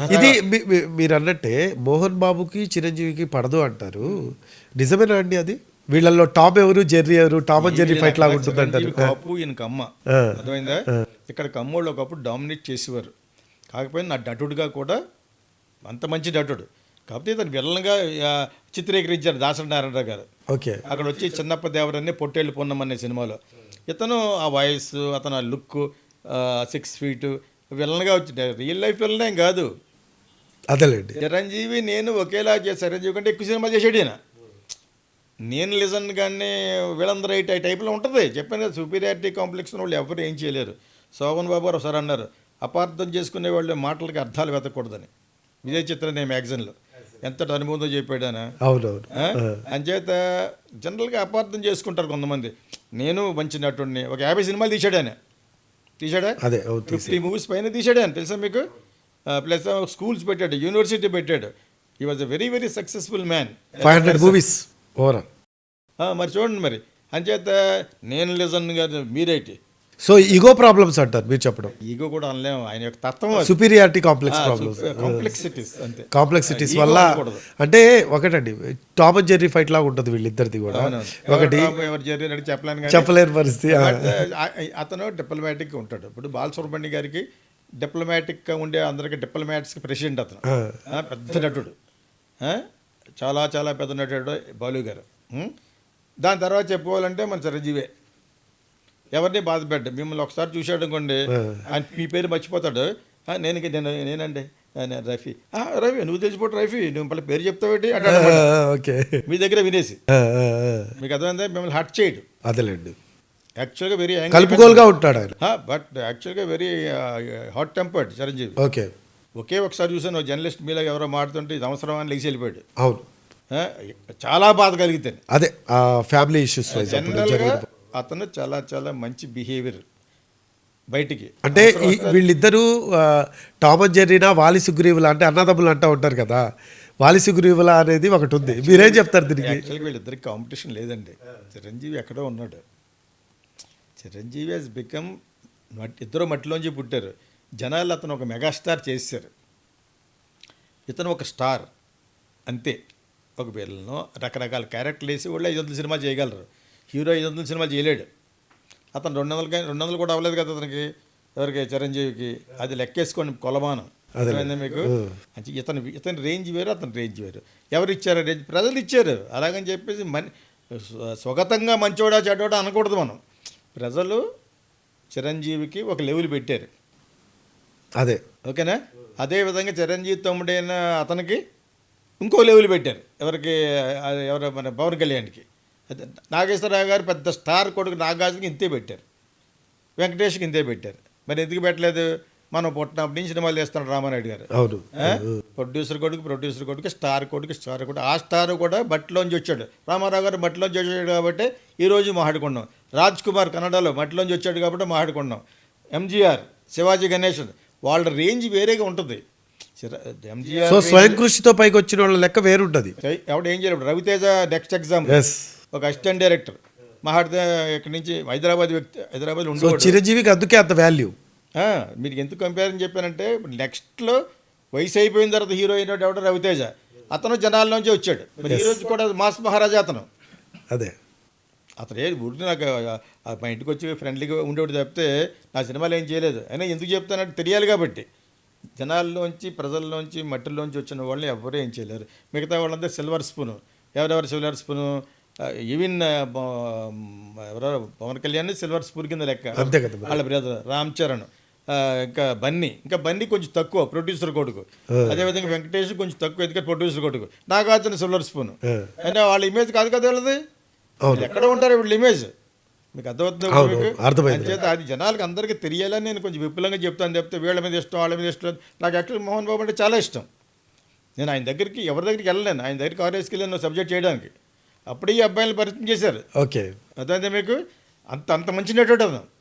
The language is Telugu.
ఇది మీరు అన్నట్టే మోహన్ బాబుకి చిరంజీవికి పడదు అంటారు. నిజమేనా అండి అది? వీళ్ళల్లో టామ్ ఎవరు జెర్రీ ఎవరు? టామ్ అండ్ జెర్రీ ఫైట్ లాగా ఉంటుంది అంటారు. చిరంజీవి కాపు ఈయనకి అమ్మ ఆ. అర్థమైందా? ఇక్కడ కమ్మోళ్ళు ఒకప్పుడు డామినేట్ చేసేవారు. కాకపోతే నా నటుడుగా కూడా అంత మంచి నటుడు. కాకపోతే ఇతను విలన్గా చిత్రీకరించారు దాసరి నారాయణరావు గారు. ఓకే. అక్కడ వచ్చి చిన్నప్ప దేవరని పొట్టేళ్ళు పొన్నం అనే సినిమాలో. ఇతను ఆ వాయిస్ అతను ఆ లుక్ సిక్స్ ఫీట్ విలన్గా వచ్చి రియల్ లైఫ్ విలన్ ఏం కాదు. అదేలేండి. చిరంజీవి నేను ఒకేలా చేశాను చిరంజీవి కంటే ఎక్కువ సినిమాలు చేసాడు ఈయన. నేను లిజన్ కానీ వీళ్ళందరూ ఈ టైప్లో ఉంటుంది. చెప్పాను కదా సుపీరియారిటీ కాంప్లెక్స్ వాళ్ళు ఎవరు ఏం చేయలేరు. శోభన్ బాబు గారు ఒకసారి అన్నారు అపార్థం చేసుకునే వాళ్ళు మాటలకి అర్థాలు వెతకూడదని. విజయ్ చిత్ర నేను మ్యాగజైన్లో. ఎంతటి అనుభవంతో చెప్పాడు ఆయన అవునవును. ఆ? అంచేత జనరల్గా అపార్థం చేసుకుంటారు కొంతమంది. నేను మంచి నటుడిని ఒక యాభై సినిమాలు తీశాడు ఆయన తీశాడా? అదే ఫిఫ్టీ మూవీస్ పైన తీశాడు ఆయన తెలుసా మీకు? ప్లస్ స్కూల్స్ పెట్టాడు యూనివర్సిటీ పెట్టాడు. ఈ was a very very successful man five hundred movies overall మరి చూడండి మరి. అంచేత నేను లిజన్ గారు మీరేటి సో ఈగో ప్రాబ్లమ్స్ అంటారు మీరు చెప్పడం. ఈగో కూడా అనలేము. ఆయన యొక్క తత్వం సుపీరియారిటీ కాంప్లెక్స్ ప్రాబ్లమ్స్ కాంప్లెక్సిటీస్ అంతే. కాంప్లెక్సిటీస్ వల్ల. అంటే ఒకటండి టామ్ అండ్ జెర్రీ ఫైట్ లాగా ఉంటుంది వీళ్ళిద్దరిది కూడా. ఒకటి చెప్పలేను చెప్పలేని పరిస్థితి అతను డిప్లొమాటిక్గా ఉంటాడు. ఇప్పుడు బాలసుబ్రహ్మణ్య గారికి డిప్లొమాటిక్గా ఉండే అందరికి డిప్లొమాట్స్కి ప్రెసిడెంట్ అతను. పెద్ద నటుడు. చాలా చాలా పెద్ద నటుడు బాలు గారు? దాని తర్వాత చెప్పుకోవాలంటే మన చిరంజీవే. ఎవరిని బాధ పెట్ట మిమ్మల్ని ఒకసారి చూశాడు అనుకోండి ఆయన మీ పేరు మర్చిపోతాడు. "ఆ, నేను నేను నేనండి. రఫీ. "ఆ, రఫీ నువ్వు తెలిసిపోటు రఫీ. నువ్వు మళ్ళీ పేరు చెప్తావేంటి. ఓకే. మీ దగ్గర వినేసి. మీకు అర్థమైందా? మిమ్మల్ని హర్ట్ చేయడు. అదేలేండి. యాక్చువల్గా వెరీ కలుపుకోలుగా ఉంటాడు ఆయన. బట్ యాక్చువల్గా very hot tempered Chiranjeevi. Okay. ఒకే ఒకసారి చూసాను జర్నలిస్ట్ మీలో ఎవరో మాడుతుంటే ఇది అవసరం అని లేచి వెళ్ళిపోయాడు. అవును. చాలా బాధ కలిగితే. అదే ఆ ఫ్యామిలీ ఇష్యూస్ జనరల్గా అతను చాలా చాలా మంచి బిహేవియర్ బయటికి. అంటే వీళ్ళిద్దరూ ఆ, టామ్ అండ్ జెర్రీనా వాలి సుగ్రీవుల అంటే అన్నదమ్ములు అంటూ ఉంటారు కదా. వాలి సుగ్రీవుల అనేది ఒకటి ఉంది మీరేం చెప్తారు దీనికి? యాక్చువల్గా వీళ్ళిద్దరికి కాంపిటీషన్ లేదండి. చిరంజీవి ఎక్కడో ఉన్నాడు. చిరంజీవి హాజ్ బికమ్ ఇద్దరు మట్టిలోంచి పుట్టారు. జనాలు అతను ఒక మెగాస్టార్ చేశారు. ఇతను ఒక స్టార్. అంతే. ఒక పిల్లలను రకరకాల క్యారెక్టర్లు వేసి వాళ్ళు ఐదు వందల సినిమాలు చేయగలరు. హీరో ఐదు వందల సినిమాలు చేయలేడు. అతను రెండు వందలకి రెండు వందలు కూడా అవ్వలేదు కదా అతనికి? ఎవరికి? చిరంజీవికి. అది లెక్కేసుకోండి కొలమానం. అర్థమైందా మీకు? అంటే ఇతను ఇతని రేంజ్ వేరు అతని రేంజ్ వేరు. ఎవరు ఇచ్చారు రేంజ్? ప్రజలు ఇచ్చారు. అలాగని చెప్పేసి మని స్వ- స్వగతంగా మంచోడా చెడ్డోడా అనకూడదు మనం. ప్రజలు చిరంజీవికి ఒక లెవెల్ పెట్టారు. అదే. ఓకేనా? అదేవిధంగా చిరంజీవి తమ్ముడైన అతనికి ఇంకో లెవెల్ పెట్టారు. ఎవరికి? ఎవరు? మన పవన్ కళ్యాణ్కి. నాగేశ్వరరావు గారు పెద్ద స్టార్ కొడుకు నాగార్జునకి ఇంతే పెట్టారు. వెంకటేష్కి ఇంతే పెట్టారు. మరి ఎందుకు పెట్టలేదు? మనం పుట్టినప్పటి నుంచి సినిమాలు చేస్తున్నాడు రామానాయుడు గారు. అవును? ప్రొడ్యూసర్ కొడుకు ప్రొడ్యూసర్ కొడుకు స్టార్ కొడుకు స్టార్ కొడుకు. ఆ స్టార్ కూడా బట్టిలోంచి వచ్చాడు. రామారావు గారు బట్టిలోంచి వచ్చాడు కాబట్టి ఈరోజు మాట్లాడుకున్నాం రాజ్ కుమార్ కన్నడలో మట్టిలోంచి వచ్చాడు కాబట్టి మాట్లాడుకున్నాం ఎంజీఆర్ శివాజీ గణేశన్ వాళ్ళ రేంజ్ వేరేగా ఉంటుంది. ఎంజీఆర్ స్వయం కృషితో పైకి వచ్చిన వాళ్ళ లెక్క వేరుంటది. ఎవడు ఏం చేయలేడు. రవితేజ నెక్స్ట్ ఎగ్జామ్ ఒక అసిస్టెంట్ డైరెక్టర్. మహాడితే ఇక్కడి నుంచి హైదరాబాద్ వ్యక్తి హైదరాబాద్ ఉండేవాడు. చిరంజీవికి అందుకే అంత వాల్యూ మీరు ఎందుకు కంపేర్ చెప్పానంటే నెక్స్ట్లో వయసు అయిపోయిన తర్వాత హీరో అయినట్టు ఎవడో రవితేజ. అతను జనాల నుంచి వచ్చాడు. మరి ఈ రోజు కూడా మాస్ మహారాజా అతను. అదే. అతను ఏది ఊరికి నాకు మా ఇంటికి వచ్చి ఫ్రెండ్లీగా ఉండేవాడు చెప్తే నా సినిమాలు ఏం చేయలేదు. అయినా ఎందుకు చెప్తానంటే తెలియాలి కాబట్టి. జనాల్లోంచి ప్రజల్లోంచి మట్టిలోంచి వచ్చిన వాళ్ళని ఎవరు ఏం చేయలేరు. మిగతా వాళ్ళంతా సిల్వర్ స్పూను. ఎవరెవరు సిల్వర్ స్పూను? ఈవెన్ ఎవరో పవన్ కళ్యాణ్ సిల్వర్ స్పూన్ కింద లెక్క. అంతే కదా. వాళ్ళ బ్రదర్ రామ్ చరణ్. ఇంకా బన్నీ. ఇంకా బన్నీ కొంచెం తక్కువ ప్రొడ్యూసర్ కొడుకు అదేవిధంగా వెంకటేష్ కొంచెం తక్కువ ఎందుకంటే ప్రొడ్యూసర్ కొడుకు నాగార్జున సిల్వర్ స్పూన్. అంటే వాళ్ళ ఇమేజ్ కాదు కదా వాళ్ళది. ఎక్కడ ఉంటారు వీళ్ళ ఇమేజ్ మీకు అర్థమవుతుంది. అంచేత అది జనాలకు అందరికీ తెలియాలని నేను కొంచెం విపులంగా చెప్తాను. చెప్తే వీళ్ళ మీద ఇష్టం వాళ్ళ మీద ఇష్టం. నాకు యాక్చువల్ మోహన్ బాబు అంటే చాలా ఇష్టం. నేను ఆయన దగ్గరికి ఎవరి దగ్గరికి వెళ్ళలేను. ఆయన దగ్గరికి కాలేజ్కి వెళ్ళాను సబ్జెక్ట్ చేయడానికి. అప్పుడే ఈ అబ్బాయిని పరిచయం చేశారు. ఓకే. అదే మీకు? అంత అంత మంచి నటుడు అతను.